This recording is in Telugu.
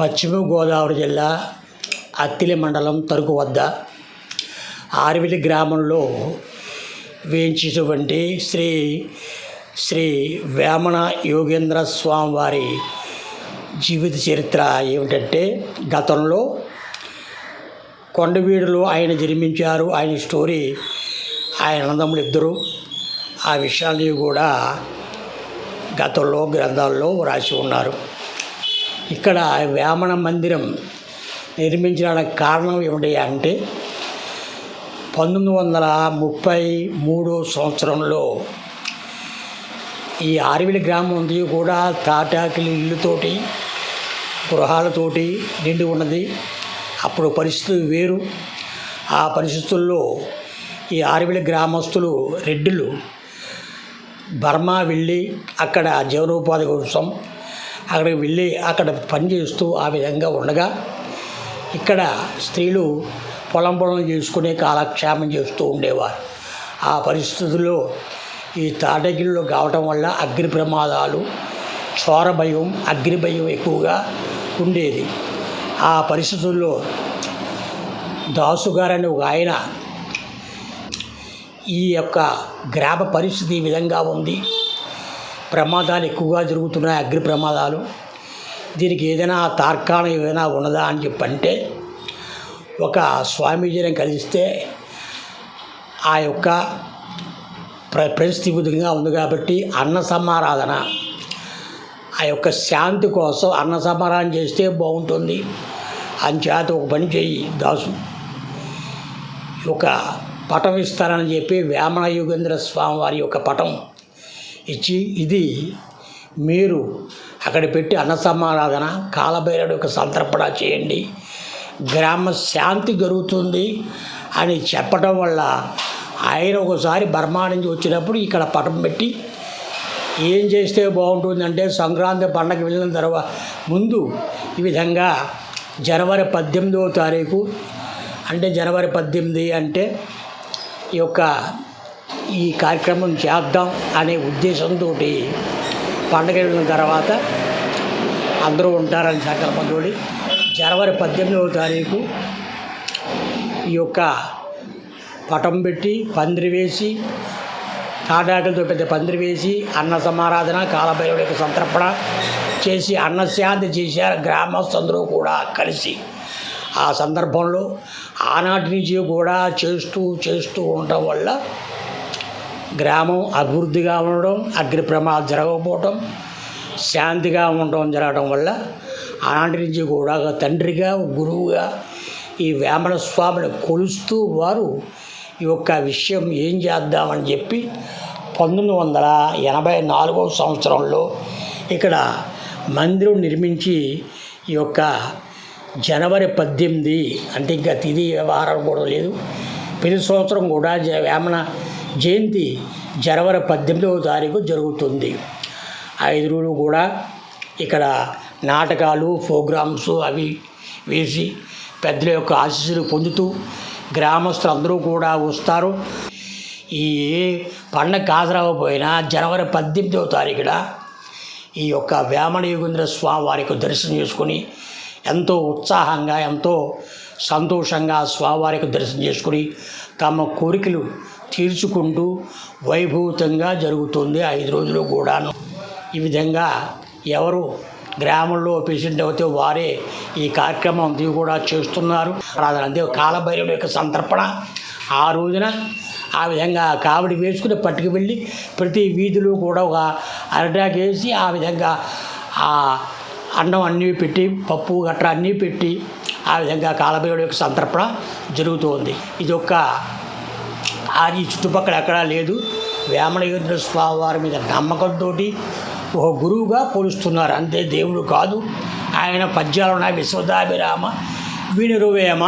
పశ్చిమ గోదావరి జిల్లా అత్తిలి మండలం తరుకు వద్ద ఆర్విలి గ్రామంలో వేయించినటువంటి శ్రీ శ్రీ వేమన యోగేంద్ర స్వామి వారి జీవిత చరిత్ర ఏమిటంటే గతంలో కొండవీడులో ఆయన జన్మించారు. ఆయన స్టోరీ ఆయన అన్నదమ్ములు ఇద్దరు. ఆ విషయాన్ని కూడా గతంలో గ్రంథాల్లో రాసి ఉన్నారు. ఇక్కడ వేమన మందిరం నిర్మించడానికి కారణం ఏమిటి అంటే పంతొమ్మిది వందల ముప్పై మూడో సంవత్సరంలో ఈ ఆర్విలి గ్రామం ఉంది కూడా తాటాకిలి ఇల్లుతోటి గృహాలతోటి నిండి ఉన్నది. అప్పుడు పరిస్థితులు వేరు. ఆ పరిస్థితుల్లో ఈ ఆర్విలి గ్రామస్తులు రెడ్డిలు బర్మా వెళ్ళి అక్కడ జీవనోపాధి కోసం అక్కడికి వెళ్ళి అక్కడ పనిచేస్తూ ఆ విధంగా ఉండగా ఇక్కడ స్త్రీలు పొలం పొలం చేసుకునే కాలక్షేమం చేస్తూ ఉండేవారు. ఆ పరిస్థితుల్లో ఈ తాటగిరిలో కావటం వల్ల అగ్ని ప్రమాదాలు చోర భయం అగ్ని భయం ఎక్కువగా ఉండేది. ఆ పరిస్థితుల్లో దాసుగారని ఒక ఆయన ఈ యొక్క గ్రామ పరిస్థితి ఈ విధంగా ఉంది. ప్రమాదాలు ఎక్కువగా జరుగుతున్నాయి అగ్ని ప్రమాదాలు. దీనికి ఏదైనా తార్కాణం ఏదైనా ఉన్నదా అని చెప్పంటే ఒక స్వామీజీని కలిస్తే ఆ యొక్క ప్ర పరిస్థితి విధంగా ఉంది కాబట్టి అన్న సమారాధన ఆ యొక్క శాంతి కోసం అన్న సమారాధన చేస్తే బాగుంటుంది. అని చేత ఒక పని చేయి దాసు. ఒక పటం ఇస్తానని చెప్పి వేమన యోగేంద్ర స్వామి వారి యొక్క పటం ఇచ్చి ఇది మీరు అక్కడ పెట్టి అన్న సమారాధన కాలభైరుడు యొక్క సంతర్పణ చేయండి. గ్రామ శాంతి జరుగుతుంది అని చెప్పడం వల్ల ఆయన ఒకసారి బర్మా నుంచి వచ్చినప్పుడు ఇక్కడ పటం పెట్టి ఏం చేస్తే బాగుంటుందంటే సంక్రాంతి పండగ వెళ్ళిన తర్వాత ముందు ఈ విధంగా జనవరి పద్దెనిమిదవ తారీఖు అంటే జనవరి పద్దెనిమిది అంటే ఈ యొక్క ఈ కార్యక్రమం చేద్దాం అనే ఉద్దేశంతో పండగ వెళ్ళిన తర్వాత అందరూ ఉంటారని సంకల్పంతో జనవరి పద్దెనిమిదవ తారీఖు ఈ యొక్క పటం పెట్టి పందిరి వేసి తాటాకులతో పెద్ద పందిరి వేసి అన్న సమారాధన కాలభైరవుడి యొక్క సంతర్పణ చేసి అన్నశాంతి చేశారు. గ్రామస్తులందరూ కూడా కలిసి ఆ సందర్భంలో ఆనాటి నుంచి కూడా చేస్తూ చేస్తూ ఉండటం వల్ల గ్రామం అభివృద్ధిగా ఉండడం అగ్ని ప్రమాదం జరగకపోవటం శాంతిగా ఉండటం జరగడం వల్ల ఆనాటి నుంచి కూడా తండ్రిగా గురువుగా ఈ వేమన స్వామిని కొలుస్తూ వారు ఈ యొక్క విషయం ఏం చేద్దామని చెప్పి పంతొమ్మిది వందల ఎనభై నాలుగవ సంవత్సరంలో ఇక్కడ మందిరం నిర్మించి ఈ యొక్క జనవరి పద్దెనిమిది అంటే ఇంకా తిది వ్యవహారం కూడా లేదు. ప్రతి సంవత్సరం కూడా జ వేమన జయంతి జనవరి పద్దెనిమిదవ తారీఖు జరుగుతుంది. ఐదు రోజులు కూడా ఇక్కడ నాటకాలు ప్రోగ్రామ్స్ అవి వేసి పెద్దల యొక్క ఆశీస్సులు పొందుతూ గ్రామస్తులు అందరూ కూడా వస్తారు. ఈ పండగ హాజరవ్వకపోయినా జనవరి పద్దెనిమిదవ తారీఖున ఈ యొక్క వేమన యోగేంద్ర స్వామి వారికి దర్శనం చేసుకొని ఎంతో ఉత్సాహంగా ఎంతో సంతోషంగా స్వామివారికి దర్శనం చేసుకుని తమ కోరికలు తీర్చుకుంటూ వైభూతంగా జరుగుతుంది ఐదు రోజులు కూడాను. ఈ విధంగా ఎవరు గ్రామంలో పేషెంట్ అయితే వారే ఈ కార్యక్రమం అంతా కూడా చేస్తున్నారు. అంతే కాలభైరవుడి యొక్క సంతర్పణ. ఆ రోజున ఆ విధంగా కావిడి వేసుకుని పట్టుకు వెళ్ళి ప్రతి వీధిలో కూడా ఒక అరటాక్ వేసి ఆ విధంగా ఆ అన్నం అన్నీ పెట్టి పప్పు గట్రా అన్నీ పెట్టి ఆ విధంగా కాలభైరుడు యొక్క సంతర్పణ జరుగుతుంది. ఇది ఒక అది చుట్టుపక్కల ఎక్కడా లేదు. వేమనయోగేంద్ర స్వామి వారి మీద నమ్మకంతో ఒక గురువుగా పోలుస్తున్నారు. అంతే దేవుడు కాదు. ఆయన పద్యాలు ఉన్నాయి. విశ్వదాభిరామ వినురువేమ